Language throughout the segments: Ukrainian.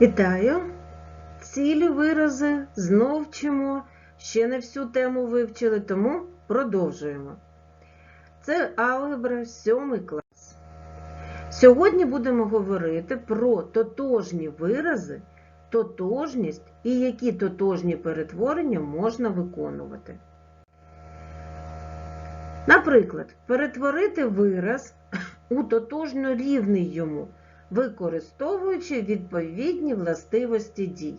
Вітаю! Цілі вирази знов вчимо. Ще не всю тему вивчили, тому продовжуємо. Це алгебра 7 клас. Сьогодні будемо говорити про тотожні вирази, тотожність і які тотожні перетворення можна виконувати. Наприклад, перетворити вираз у тотожно рівний йому використовуючи відповідні властивості дій.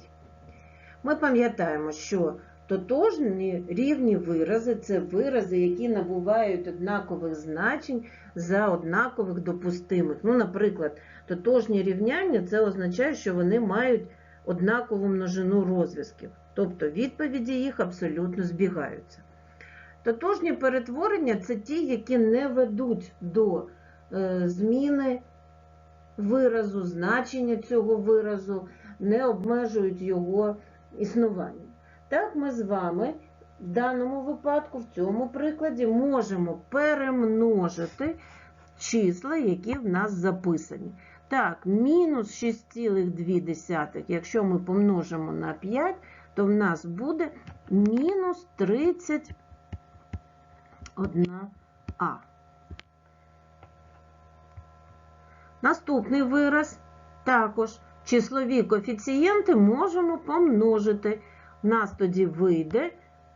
Ми пам'ятаємо, що тотожні рівні вирази це вирази, які набувають однакових значень за однакових допустимих. Ну, наприклад, тотожні рівняння це означає, що вони мають однакову множину розв'язків, тобто відповіді їх абсолютно збігаються. Тотожні перетворення це ті, які не ведуть до е, зміни виразу, значення цього виразу, не обмежують його існування. Так, ми з вами в даному випадку, в цьому прикладі, можемо перемножити числа, які в нас записані. Так, мінус 6,2, якщо ми помножимо на 5, то в нас буде мінус 31а. Наступний вираз також числові коефіцієнти можемо помножити. У нас тоді вийде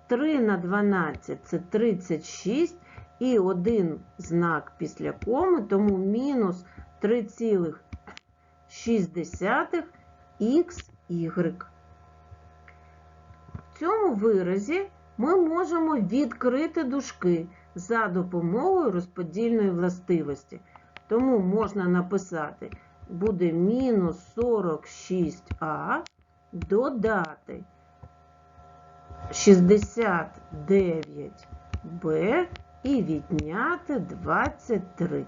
3 на 12 це 36 і один знак після коми, тому мінус 3,6 xy. В цьому виразі ми можемо відкрити дужки за допомогою розподільної властивості. Тому можна написати, буде мінус 46а додати 69b і відняти 23.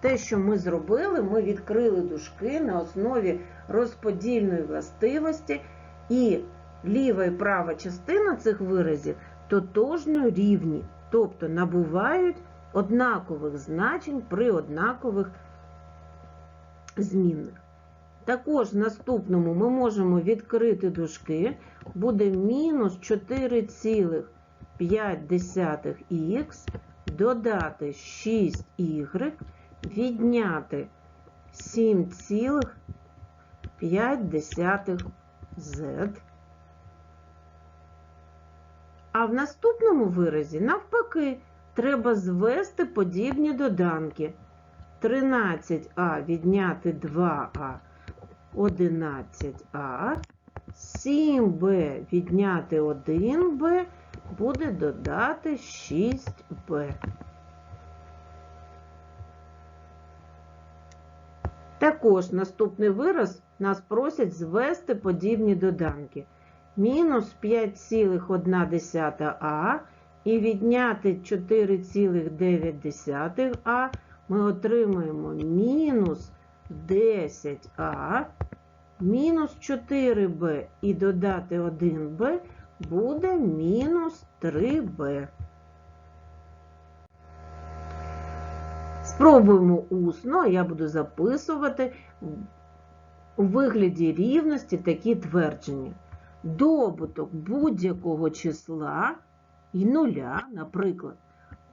Те, що ми зробили, ми відкрили дужки на основі розподільної властивості, і ліва і права частина цих виразів тотожно рівні, тобто набувають однакових значень при однакових змінних. Також в наступному ми можемо відкрити дужки, буде мінус 4,5х додати 6y, відняти 7,5z. А в наступному виразі, навпаки, треба звести подібні доданки. 13а відняти 2а 11а, 7b відняти 1b буде додати 6b. Також наступний вираз нас просять звести подібні доданки. Мінус 5,1а і відняти 4,9а ми отримаємо мінус 10а, мінус 4b і додати 1b буде мінус 3b. Спробуємо усно, я буду записувати у вигляді рівності такі твердження. Добуток будь-якого числа і нуля, наприклад,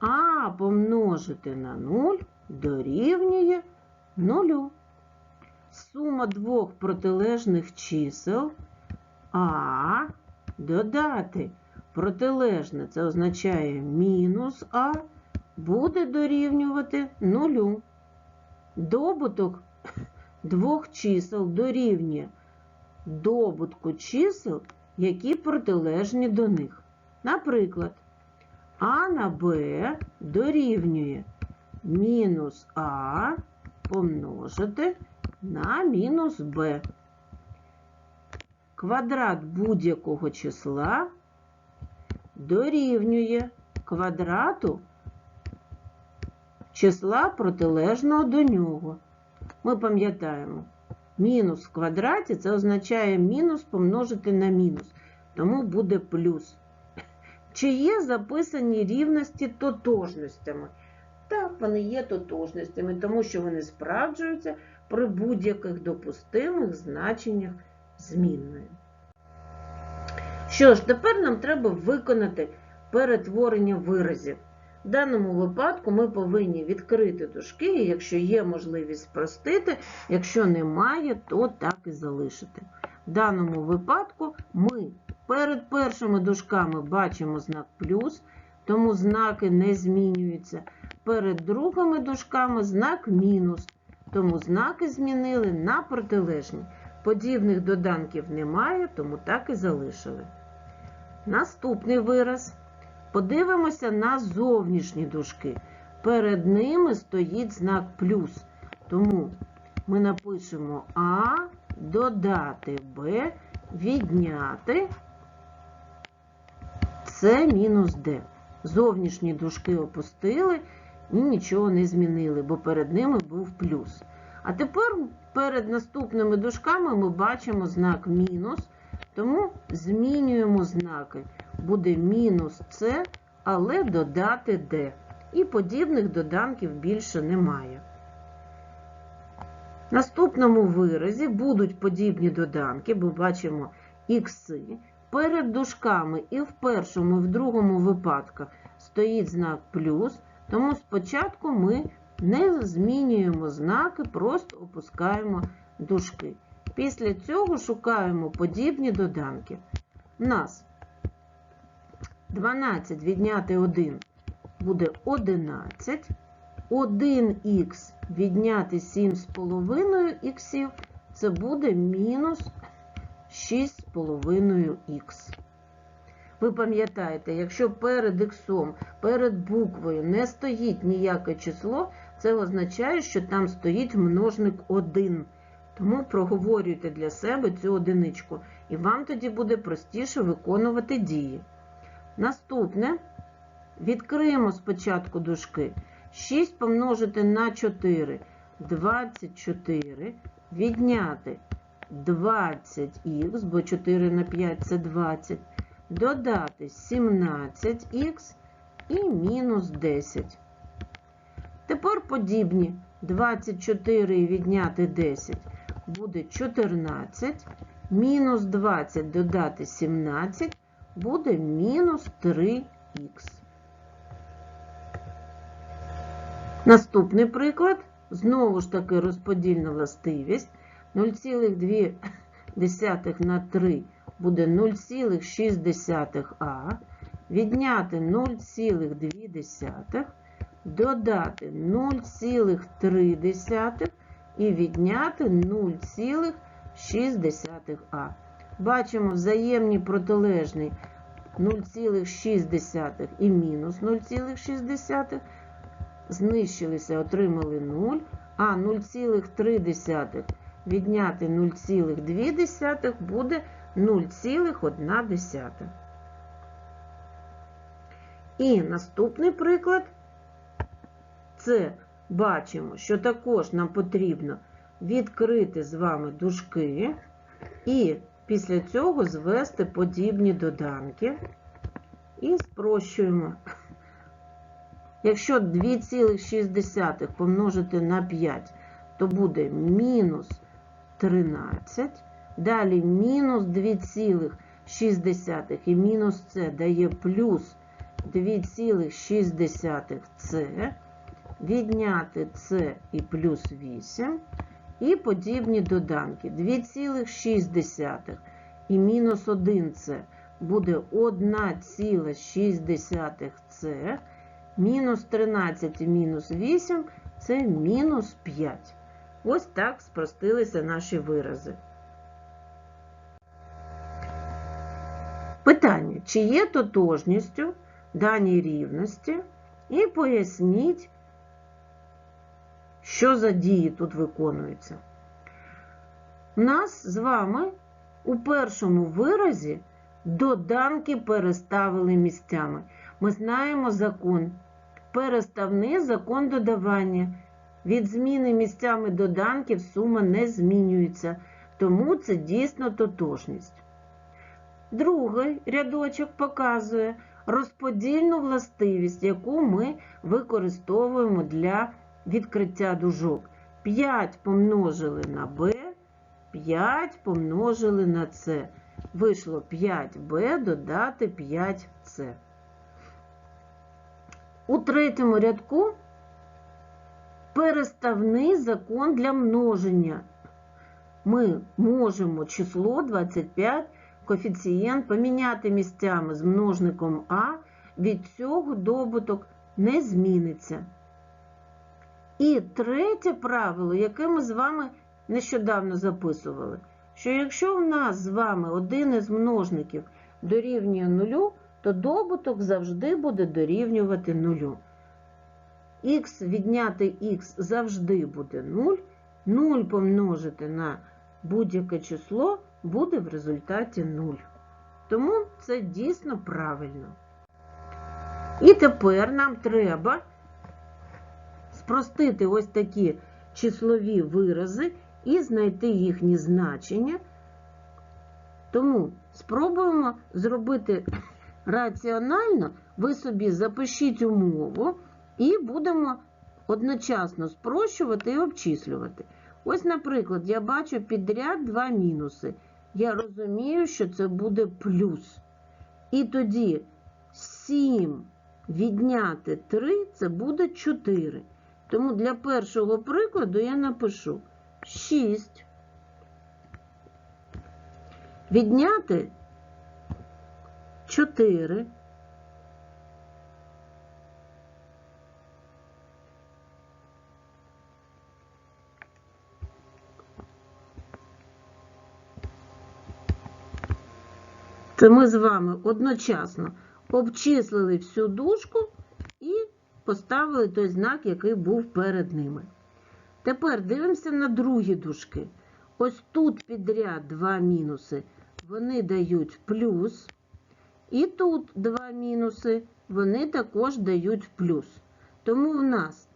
а помножити на 0 дорівнює 0. Сума двох протилежних чисел А додати протилежне, це означає мінус А, буде дорівнювати 0. Добуток двох чисел дорівнює добутку чисел, які протилежні до них. Наприклад, А на Б дорівнює мінус А помножити на мінус Б. Квадрат будь-якого числа дорівнює квадрату числа протилежного до нього. Ми пам'ятаємо, мінус в квадраті це означає мінус помножити на мінус, тому буде плюс. Чи є записані рівності тотожностями? Так, вони є тотожностями, тому що вони справджуються при будь-яких допустимих значеннях змінною. Що ж, тепер нам треба виконати перетворення виразів. В даному випадку ми повинні відкрити дужки, і якщо є можливість спростити, якщо немає, то так і залишити. В даному випадку ми перед першими дужками бачимо знак плюс, тому знаки не змінюються. Перед другими дужками знак мінус, тому знаки змінили на протилежні. Подібних доданків немає, тому так і залишили. Наступний вираз. Подивимося на зовнішні дужки. Перед ними стоїть знак плюс. Тому ми напишемо А, додати Б, відняти С мінус Д. Зовнішні дужки опустили і нічого не змінили, бо перед ними був плюс. А тепер перед наступними дужками ми бачимо знак мінус, тому змінюємо знаки. Буде мінус С, але додати Д. І подібних доданків більше немає. В наступному виразі будуть подібні доданки, бо бачимо ікси. Перед дужками і в першому, і в другому випадках стоїть знак плюс, тому спочатку ми не змінюємо знаки, просто опускаємо дужки. Після цього шукаємо подібні доданки. У нас 12 відняти 1 буде 11. 1х відняти 7,5 іксів, це буде мінус 6,5х. Ви пам'ятаєте, якщо перед іксом, перед буквою не стоїть ніяке число, це означає, що там стоїть множник 1. Тому проговорюйте для себе цю одиничку, і вам тоді буде простіше виконувати дії. Наступне, відкриємо спочатку дужки. 6 помножити на 4, 24, відняти 20х, бо 4 на 5 це 20, додати 17х і мінус 10. Тепер подібні 24 відняти 10 буде 14, мінус 20 додати 17 буде мінус 3х. Наступний приклад, знову ж таки розподільна властивість. 0,2 на 3 буде 0,6а, відняти 0,2, додати 0,3 і відняти 0,6а. Бачимо взаємні протилежні 0,6 і мінус 0,6 знищилися, отримали 0, а 0,3 відняти 0,2 буде 0,1. І наступний приклад це бачимо, що також нам потрібно відкрити з вами дужки і після цього звести подібні доданки і спрощуємо. Якщо 2,6 помножити на 5, то буде мінус 13. Далі мінус 2,6 і мінус С дає плюс 2,6 С, відняти С і плюс 8. І подібні доданки. 2,6 і мінус 1 С буде 1,6 С. Мінус 13 і мінус 8 це мінус 5. Ось так спростилися наші вирази. Питання, чи є тотожністю дані рівності, і поясніть, що за дії тут виконуються. У нас з вами у першому виразі доданки переставили місцями. Ми знаємо закон. Переставний закон додавання. Від зміни місцями доданків сума не змінюється, тому це дійсно тотожність. Другий рядочок показує розподільну властивість, яку ми використовуємо для відкриття дужок. 5 помножили на b 5 помножили на С. Вийшло 5b додати 5c. У третьому рядку переставний закон для множення. Ми можемо число 25, коефіцієнт поміняти місцями з множником А, від цього добуток не зміниться. І третє правило, яке ми з вами нещодавно записували, що якщо у нас з вами один із множників дорівнює нулю, то добуток завжди буде дорівнювати нулю. Х відняти х завжди буде 0. 0 помножити на будь-яке число буде в результаті 0. Тому це дійсно правильно. І тепер нам треба спростити ось такі числові вирази і знайти їхні значення. Тому спробуємо зробити раціонально, ви собі запишіть умову і будемо одночасно спрощувати і обчислювати. Ось, наприклад, я бачу підряд два мінуси. Я розумію, що це буде плюс. І тоді 7 відняти 3 це буде 4. Тому для першого прикладу я напишу 6. Відняти 4. Це ми з вами одночасно обчислили всю дужку і поставили той знак, який був перед ними. Тепер дивимося на другі дужки. Ось тут підряд два мінуси, вони дають плюс. І тут два мінуси, вони також дають плюс. Тому в нас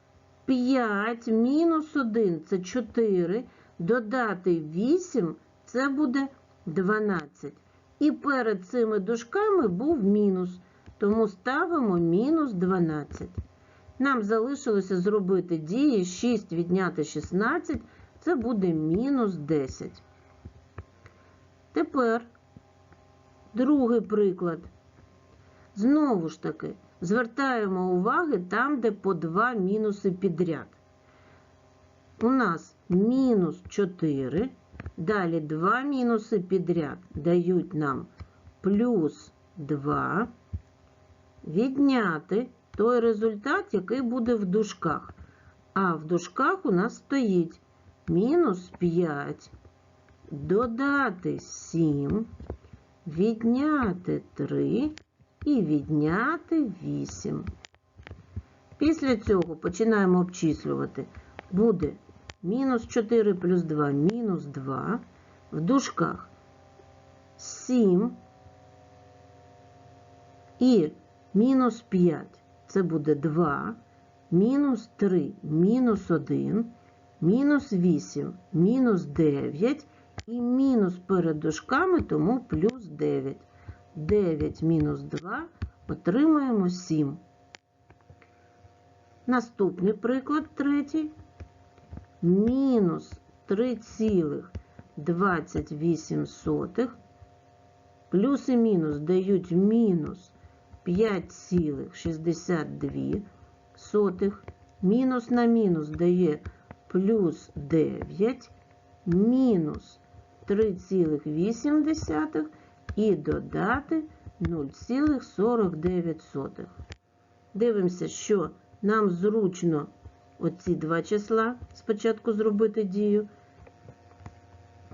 5 мінус 1 це 4, додати 8 це буде 12. І перед цими дужками був мінус, тому ставимо мінус 12. Нам залишилося зробити дії 6 відняти 16, це буде мінус 10. Тепер другий приклад. Знову ж таки, звертаємо уваги там, де по два мінуси підряд. У нас мінус 4. Далі два мінуси підряд дають нам плюс 2. Відняти той результат, який буде в дужках. А в дужках у нас стоїть мінус 5, додати 7, відняти 3 і відняти 8. Після цього починаємо обчислювати. Буде мінус 4 плюс 2 мінус 2. В дужках 7 і мінус 5 це буде 2, мінус 3, мінус 1, мінус 8, мінус 9 і мінус перед дужками, тому плюс 9. 9 мінус 2 отримаємо 7. Наступний приклад третій. Мінус 3,28 плюс і мінус дають мінус 5,62. Мінус на мінус дає плюс 9, мінус 3,8 і додати 0,49. Дивимося, що нам зручно оці два числа спочатку зробити дію.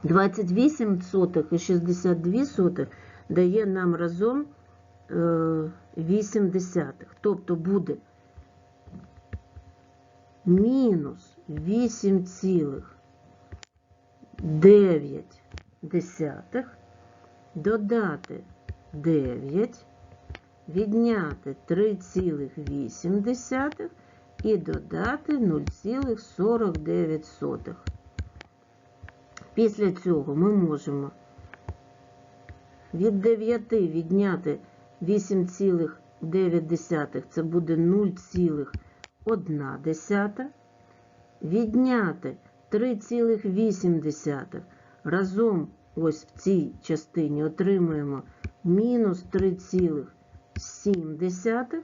28 сотих і 62 сотих дає нам разом 8 десятих. Тобто буде мінус 8,9 десятих додати 9, відняти 3,8 і додати 0,49. Після цього ми можемо від 9 відняти 8,9, це буде 0,1. Відняти 3,8, разом ось в цій частині отримуємо мінус 3,7.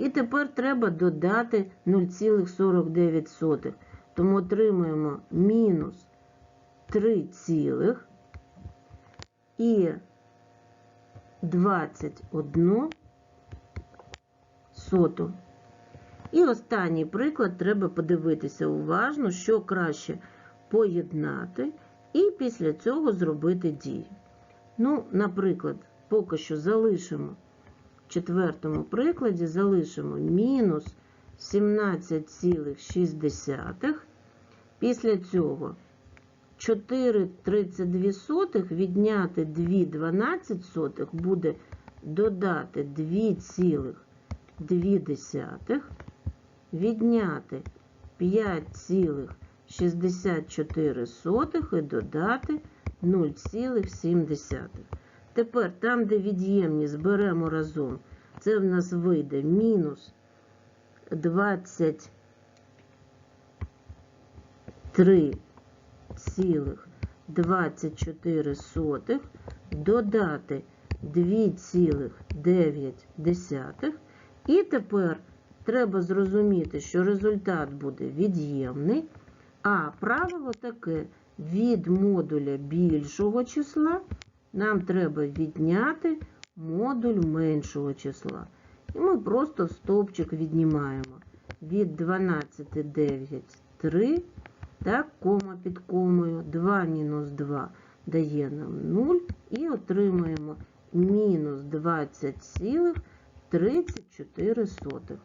І тепер треба додати 0,49. Тому отримуємо мінус 3 цілих і 21 соту. І останній приклад треба подивитися уважно, що краще поєднати, і після цього зробити дії. Ну, наприклад, поки що залишимо четвертому прикладі, залишимо мінус 17,6. Після цього 4,32 відняти 2,12 буде додати 2,2, відняти 5,64 і додати 0,7. Тепер там, де від'ємність беремо разом, це в нас вийде мінус 23,24 додати 2,9. І тепер треба зрозуміти, що результат буде від'ємний, а правило таке від модуля більшого числа нам треба відняти модуль меншого числа. І ми просто стовпчик віднімаємо від 12 9 3, так, кома під комою, 2 мінус 2 дає нам 0 і отримуємо мінус 20,34.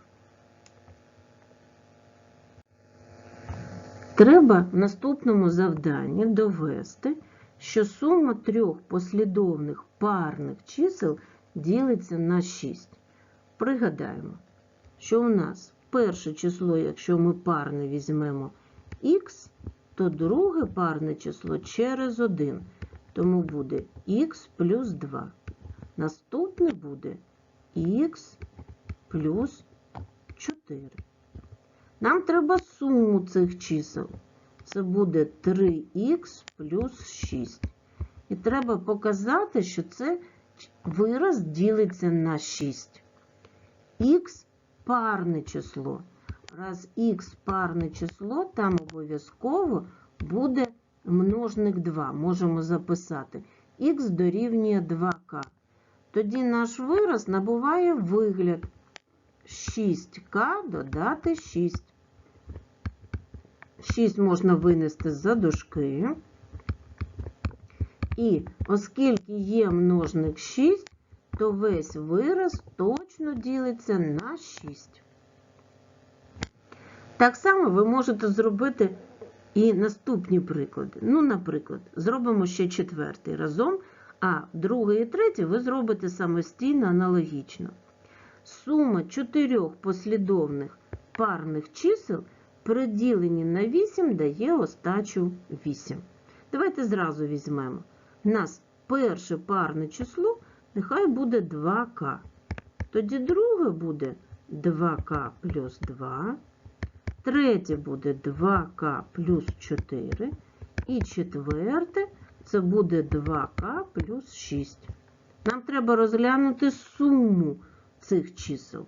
Треба в наступному завданні довести, що сума трьох послідовних парних чисел ділиться на 6. Пригадаємо, що у нас перше число, якщо ми парне візьмемо х, то друге парне число через 1, тому буде х плюс 2. Наступне буде х плюс 4. Нам треба суму цих чисел. Це буде 3х плюс 6. І треба показати, що це вираз ділиться на 6. Х парне число. Раз х парне число, там обов'язково буде множник 2. Можемо записати х дорівнює 2к. Тоді наш вираз набуває вигляд 6к додати 6. 6 можна винести за дужки. І оскільки є множник 6, то весь вираз точно ділиться на 6. Так само ви можете зробити і наступні приклади. Ну, наприклад, зробимо ще четвертий разом, а другий і третій ви зробите самостійно аналогічно. Сума чотирьох послідовних парних чисел при діленні на 8 дає остачу 8. Давайте зразу візьмемо. У нас перше парне число нехай буде 2К. Тоді друге буде 2К плюс 2. Третє буде 2К плюс 4. І четверте це буде 2К плюс 6. Нам треба розглянути суму цих чисел.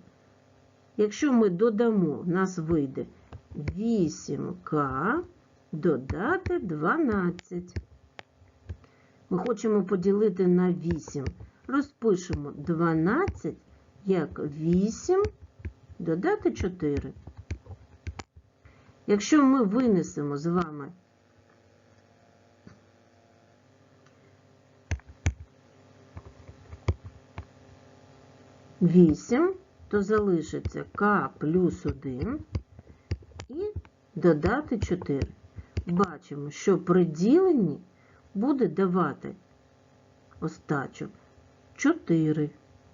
Якщо ми додамо, в нас вийде 8К додати 12. Ми хочемо поділити на 8. Розпишемо 12 як 8 додати 4. Якщо ми винесемо з вами Вісім, то залишиться К плюс 1 і додати 4. Бачимо, що при діленні буде давати остачу 4,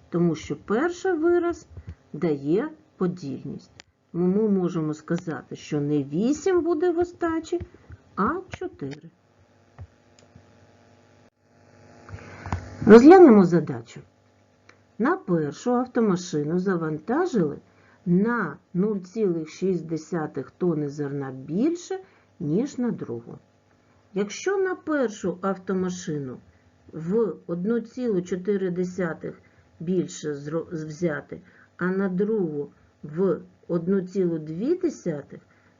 тому що перший вираз дає подільність. Ми можемо сказати, що не 8 буде в остачі, а 4. Розглянемо задачу. На першу автомашину завантажили на 0,6 тонни зерна більше, ніж на другу. Якщо на першу автомашину в 1,4 більше взяти, а на другу в 1,2,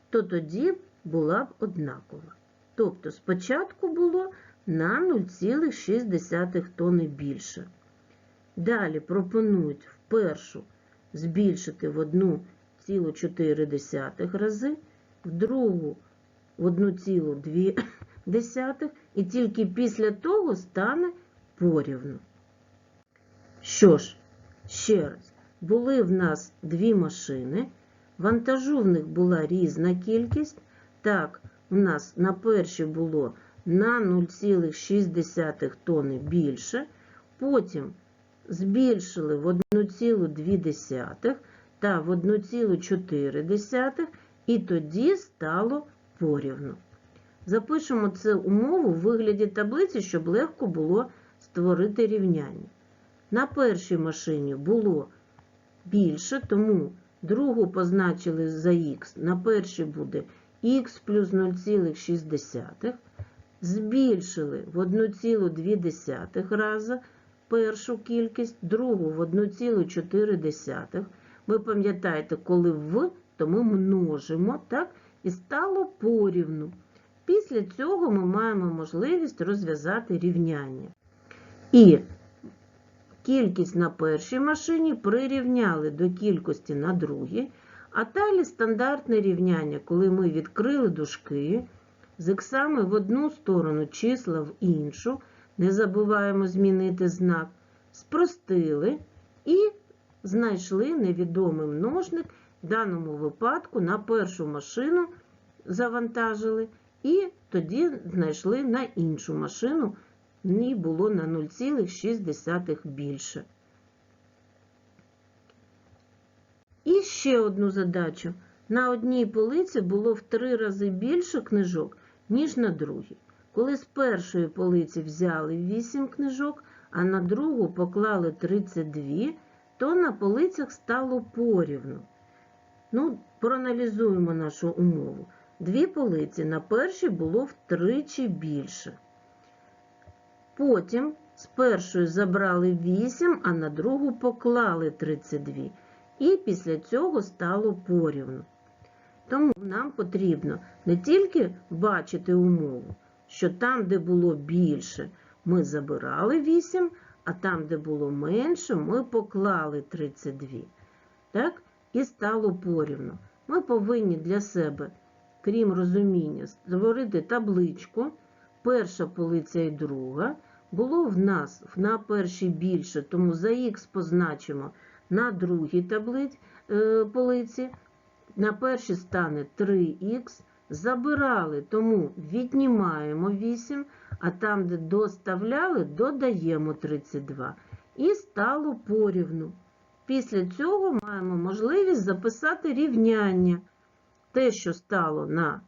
то тоді була б однакова. Тобто спочатку було на 0,6 тонни більше. Далі пропонують в першу збільшити в 1,4 рази, в другу в 1,2 і тільки після того стане порівну. Що ж, ще раз, були в нас дві машини, вантажу в них була різна кількість. Так, у нас на першій було на 0,6 тонни більше, потім збільшили в 1,2 та в 1,4 і тоді стало порівну. Запишемо це умову в вигляді таблиці, щоб легко було створити рівняння. На першій машині було більше, тому другу позначили за х. На першій буде х плюс 0,6. Збільшили в 1,2 рази першу кількість, другу в 1,4. Ви пам'ятаєте, коли в, то ми множимо, так? І стало порівну. Після цього ми маємо можливість розв'язати рівняння. І кількість на першій машині прирівняли до кількості на другій, а далі стандартне рівняння, коли ми відкрили дужки, з іксами в одну сторону числа в іншу, не забуваємо змінити знак, спростили і знайшли невідомий множник, в даному випадку на першу машину завантажили, і тоді знайшли на іншу машину, ній було на 0,6 більше. І ще одну задачу. На одній полиці було в три рази більше книжок, ніж на другій. Коли з першої полиці взяли 8 книжок, а на другу поклали 32, то на полицях стало порівну. Ну, проаналізуємо нашу умову. Дві полиці на першій було втричі більше. Потім з першої забрали 8, а на другу поклали 32. І після цього стало порівну. Тому нам потрібно не тільки бачити умову, що там, де було більше, ми забирали 8, а там, де було менше, ми поклали 32. Так? І стало порівну. Ми повинні для себе, крім розуміння, створити табличку. Перша полиця і друга. Було в нас на першій більше, тому за х позначимо на другій таблиці, е, полиці. На першій стане 3х. Забирали, тому віднімаємо 8, а там, де доставляли, додаємо 32. І стало порівну. Після цього маємо можливість записати рівняння. Те, що стало на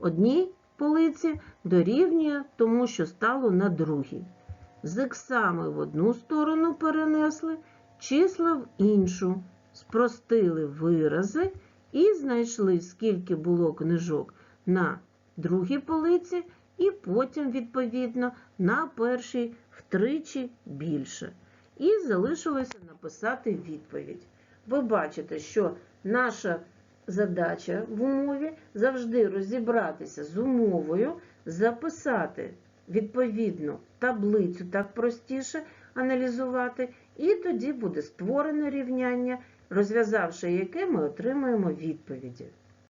одній полиці, дорівнює тому, що стало на другій. З іксами в одну сторону перенесли, числа в іншу, спростили вирази і знайшли, скільки було книжок на другій полиці, і потім, відповідно, на першій втричі більше. І залишилося написати відповідь. Ви бачите, що наша задача в умові завжди розібратися з умовою, записати відповідно таблицю, так простіше аналізувати, і тоді буде створено рівняння, розв'язавши яке ми отримаємо відповіді.